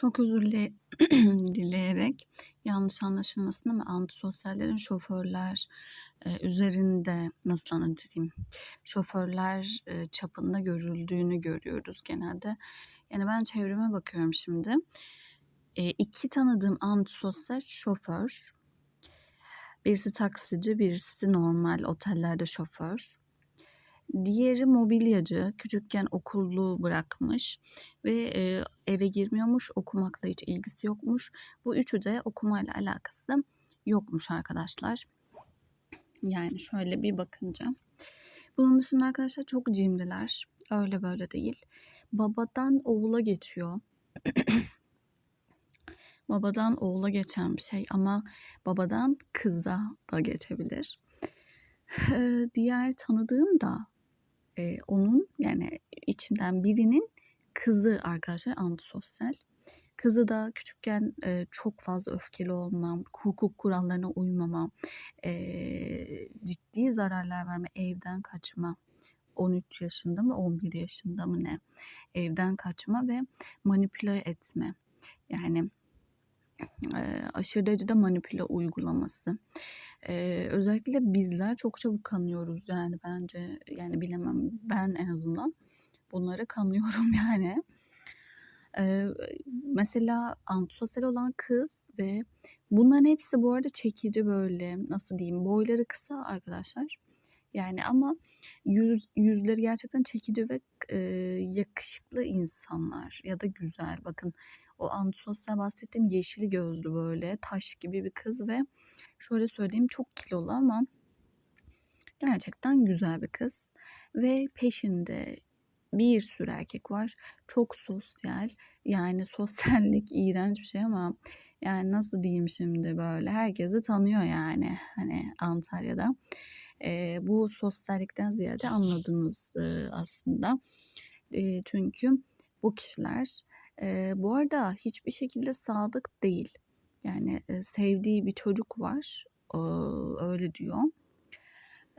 Çok özür dile dileyerek yanlış anlaşılmasın ama antisosyallerin şoförler, eee, üzerinde nasıl anlatayım, şoförler, eee, çapında görüldüğünü görüyoruz genelde. Yani ben çevreme bakıyorum şimdi. Eee, 2 tanıdığım antisosyal şoför. Birisi taksici, birisi normal otellerde şoför. Diğeri mobilyacı. Küçükken okullu bırakmış ve, eee, eve girmiyormuş. Okumakla hiç ilgisi yokmuş. Bu üçü de okumayla alakası yokmuş arkadaşlar. Yani şöyle bir bakınca. Bunun dışında arkadaşlar çok cimriler. Öyle böyle değil. Babadan oğula geçiyor. Babadan oğula geçen bir şey ama babadan kıza da geçebilir. Diğer tanıdığım da, eee, onun yani içinden birinin kızı arkadaşlar antisosyal. Kızı da küçükken, eee, çok fazla öfkeli olmam, hukuk kurallarına uymama, eee, ciddi zararlar verme, evden kaçma. 13 yaşında mı 11 yaşında mı ne? Evden kaçma ve manipüle etme. Yani, eee, aşırı derecede manipüle uygulaması. Eee, özellikle bizler çok çabuk kanıyoruz yani bence. Yani bilemem ben en azından bunlara kanıyorum yani. Eee, mesela antisosyal olan kız ve bunların hepsi bu arada çekici böyle nasıl diyeyim boyları kısa arkadaşlar. Yani ama yüz yüzleri gerçekten çekici ve, eee, yakışıklı insanlar ya da güzel. Bakın o antisosyal bahsettiğim yeşil gözlü böyle taş gibi bir kız ve şöyle söyleyeyim çok kilolu ama gerçekten güzel bir kız ve peşinde bir sürü erkek var. Çok sosyal. Yani sosyallik iğrenç bir şey ama yani nasıl diyeyim şimdi böyle herkesi tanıyor yani hani Antalya'da. Eee, bu sosyallikten ziyade anladınız, eee, aslında. Eee, çünkü bu kişiler, eee, bu arada hiçbir şekilde sadık değil. Yani, eee, sevdiği bir çocuk var. Ooo, öyle diyor.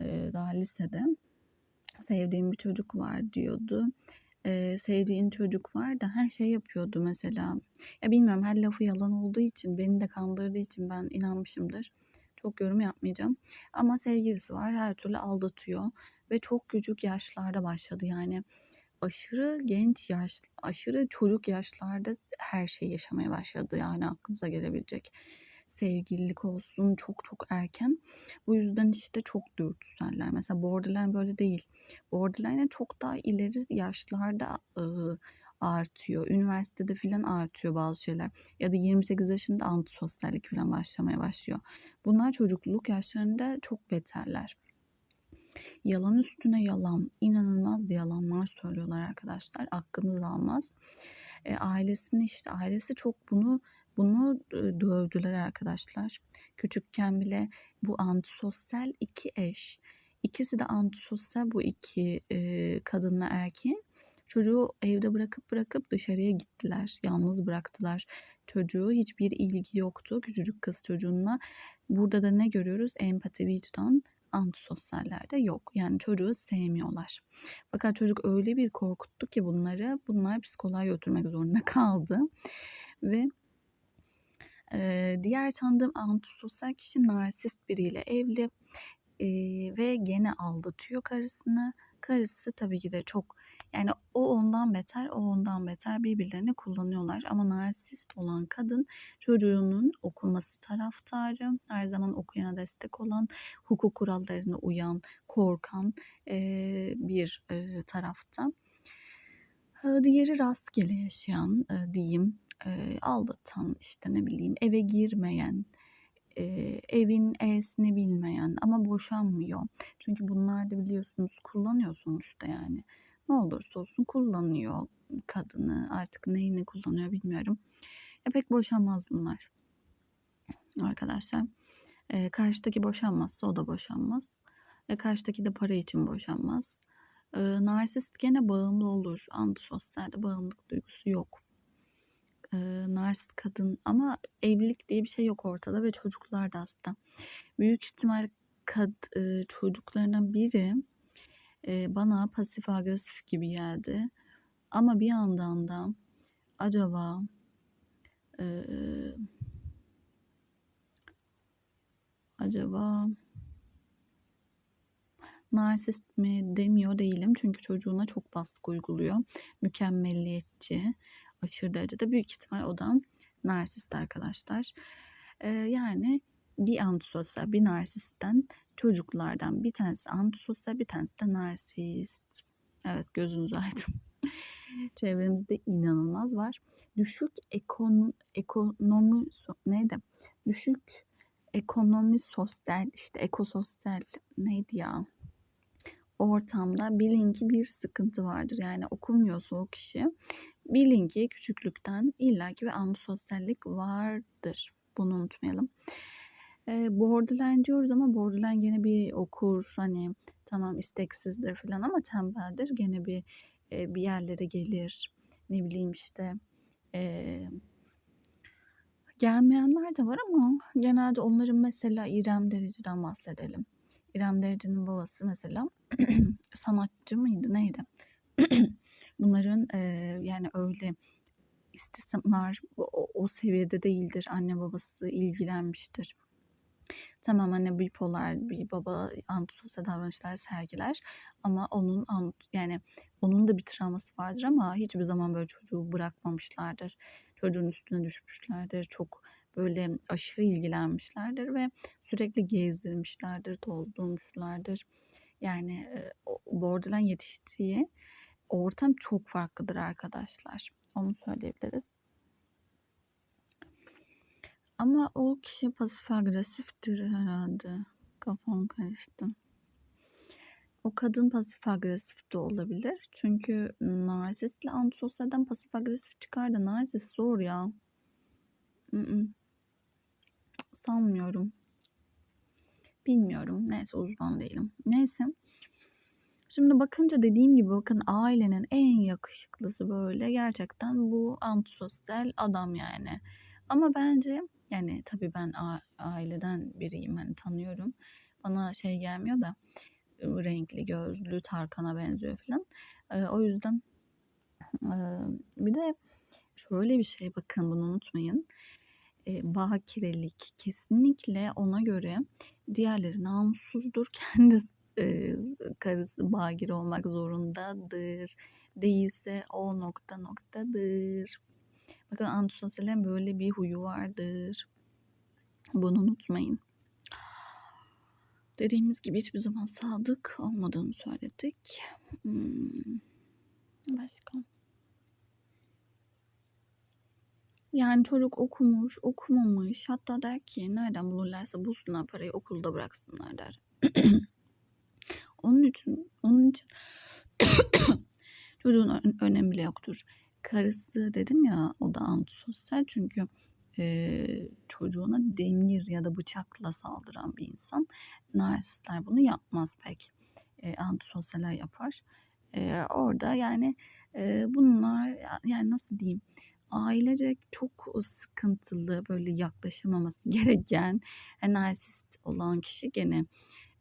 Eee, daha lisede. Sevdiğim bir çocuk var diyordu. Eee, sevdiğin çocuk var da her şey yapıyordu mesela. Ya bilmiyorum her lafı yalan olduğu için, beni de kandırdığı için ben inanmışımdır. Çok yorum yapmayacağım. Ama sevgilisi var, her türlü aldatıyor ve çok küçük yaşlarda başladı. Yani aşırı genç yaş, aşırı çocuk yaşlarda her şeyi yaşamaya başladı. Yani aklınıza gelebilecek. Sevgililik olsun çok çok erken. Bu yüzden işte çok dürtüseller. Mesela borderline böyle değil. Borderline çok daha ileri yaşlarda, ııı, artıyor. Üniversitede filan artıyor bazı şeyler. Ya da 28 yaşında antisosyallik filan başlamaya başlıyor. Bunlar çocukluk yaşlarında çok beterler. Yalan üstüne yalan, inanılmaz yalanlar söylüyorlar arkadaşlar. Aklınız almaz. Eee, ailesini işte ailesi çok bunu bunu, ııı, dövdüler arkadaşlar. Küçükken bile bu antisosyal 2 eş. İkisi de antisosyal bu 2, eee, kadınla erkeğin. Çocuğu evde bırakıp bırakıp dışarıya gittiler. Yalnız bıraktılar çocuğu. Hiçbir ilgi yoktu küçücük kız çocuğunla. Burada da ne görüyoruz? Empati, vicdan antisosyallerde yok. Yani çocuğu sevmiyorlar. Fakat çocuk öyle bir korkuttu ki bunları, bunlar psikoloğa götürmek zorunda kaldı ve eee, diğer tanıdığım antisosyal kişi narsist biriyle evli, eee, ve gene aldatıyor karısını. Karısı tabii ki de çok yani o ondan beter, o ondan beter birbirlerini kullanıyorlar. Ama narsist olan kadın çocuğunun okuması taraftarı, her zaman okuyana destek olan, hukuk kurallarına uyan, korkan, eee, bir, eee, tarafta. Diğeri rastgele yaşayan, eee, diyeyim, eee, aldatan, işte ne bileyim eve girmeyen, eee, evin e'sini bilmeyen ama boşanmıyor. Çünkü bunlar da biliyorsunuz kullanıyor sonuçta yani. Ne olursa olsun kullanıyor kadını. Artık neyini kullanıyor bilmiyorum. Ya pek boşanmaz bunlar. Arkadaşlar. Eee, karşıdaki boşanmazsa o da boşanmaz. Ve karşıdaki de para için boşanmaz. Eee, narsist gene bağımlı olur. Antisosyalde bağımlılık duygusu yok. Eee, narsist kadın ama evlilik diye bir şey yok ortada ve çocuklar da hasta. Büyük ihtimal kad eee, çocuklarından biri, eee, bana pasif agresif gibi geldi. Ama bir yandan da acaba Eee acaba narsist mi demiyor değilim. Çünkü çocuğuna çok baskı uyguluyor. Mükemmelliyetçi, aşırı derecede. Büyük ihtimal o da narsist arkadaşlar. Eee, yani bir antisosyal, bir narsistten çocuklardan bir tanesi antisosyal, bir tanesi de narsist. Evet gözünüz aydın. Çevremizde inanılmaz var. Düşük ekon, ekonomi neydi? Düşük ekonomi sosyal işte ekososyal neydi ya? Ortamda bilin ki bir sıkıntı vardır. Yani okumuyorsa o kişi bilin ki küçüklükten illaki bir antisosyallik vardır. Bunu unutmayalım. Ee, borderline diyoruz ama borderline gene bir okur hani tamam isteksizdir falan ama tembeldir. Gene bir e, bir yerlere gelir. Ne bileyim işte e, gelmeyenler de var ama genelde onların mesela İrem Derici'den bahsedelim. İrem Derici'nin babası mesela sanatçı mıydı neydi? Bunların e, yani öyle istismar o, o seviyede değildir. Anne babası ilgilenmiştir. Tamam hani bipolar bir baba antisosyal davranışlar sergiler ama onun yani onun da bir travması vardır ama hiçbir zaman böyle çocuğu bırakmamışlardır. Çocuğun üstüne düşmüşlerdir. Çok böyle aşırı ilgilenmişlerdir ve sürekli gezdirmişlerdir, tozdurmuşlardır. Yani borderline yetiştiği ortam çok farklıdır arkadaşlar. Onu söyleyebiliriz. Ama o kişi pasif agresiftir herhalde. Kafam karıştı. O kadın pasif agresif de olabilir. Çünkü narsistle antisosyalden pasif agresif çıkar da narsist zor ya. Sanmıyorum. Bilmiyorum. Neyse uzman değilim. Neyse. Şimdi bakınca dediğim gibi bakın ailenin en yakışıklısı böyle gerçekten bu antisosyal adam yani. Ama bence yani tabii ben aileden biriyim hani tanıyorum. Bana şey gelmiyor da ıı, renkli gözlü Tarkan'a benziyor falan. Ee, o yüzden e, bir de şöyle bir şey bakın bunu unutmayın. E, bakirelik kesinlikle ona göre diğerleri namussuzdur. Kendisi karısı bagire olmak zorundadır. Değilse o nokta noktadır. Bakın antisosyalin böyle bir huyu vardır. Bunu unutmayın. Dediğimiz gibi hiçbir zaman sadık olmadığını söyledik. Hmm. Başka? Yani çocuk okumuş, okumamış. Hatta der ki nereden bulurlarsa bulsunlar parayı okulda bıraksınlar der. onun için, onun için çocuğun ön- önemi bile yoktur. Karısı dedim ya o da antisosyal çünkü e, çocuğuna demir ya da bıçakla saldıran bir insan. Narsistler bunu yapmaz pek. E, antisosyaller yapar. E, orada yani e, bunlar yani nasıl diyeyim ailecek çok sıkıntılı böyle yaklaşamaması gereken e, narsist olan kişi gene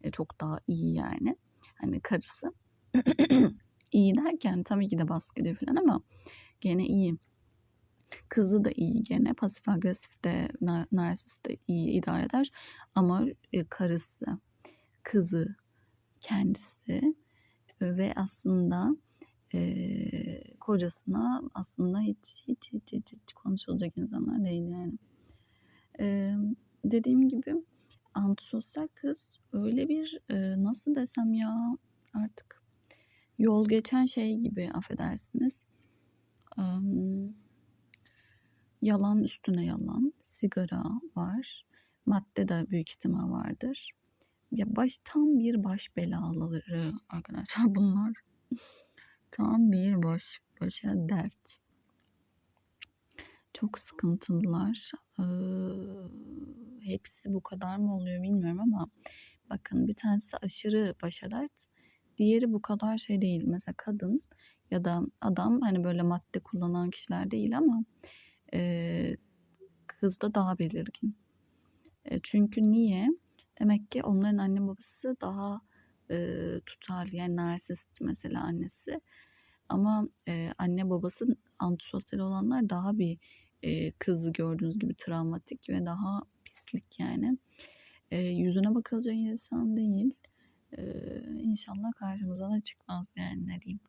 e, çok daha iyi yani. Hani karısı iyi derken tabii ki de baskı ediyor falan ama gene iyi. Kızı da iyi gene pasif agresif de nar- narsist de iyi idare eder ama e, karısı, kızı, kendisi e, ve aslında e, kocasına aslında hiç hiç hiç hiç, hiç konuşulacak insanlar değil yani. E, dediğim gibi antisosyal kız öyle bir e, nasıl desem ya artık yol geçen şey gibi affedersiniz. Am, yalan üstüne yalan, sigara var, madde de büyük ihtimal vardır. Ya baş tam bir baş belaları arkadaşlar bunlar. Tam bir baş başa dert. Çok sıkıntılılar. Ee, hepsi bu kadar mı oluyor bilmiyorum ama bakın bir tanesi aşırı başa dert. Diğeri bu kadar şey değil. Mesela kadın ya da adam hani böyle madde kullanan kişiler değil ama e, kızda daha belirgin. E, çünkü niye? Demek ki onların anne babası daha e, tutarlı yani narsist mesela annesi. Ama e, anne babası antisosyal olanlar daha bir Eee, kızı gördüğünüz gibi travmatik ve daha pislik yani. Eee, yüzüne bakılacak insan değil. Eee, inşallah karşımıza da çıkmaz yani ne diyeyim.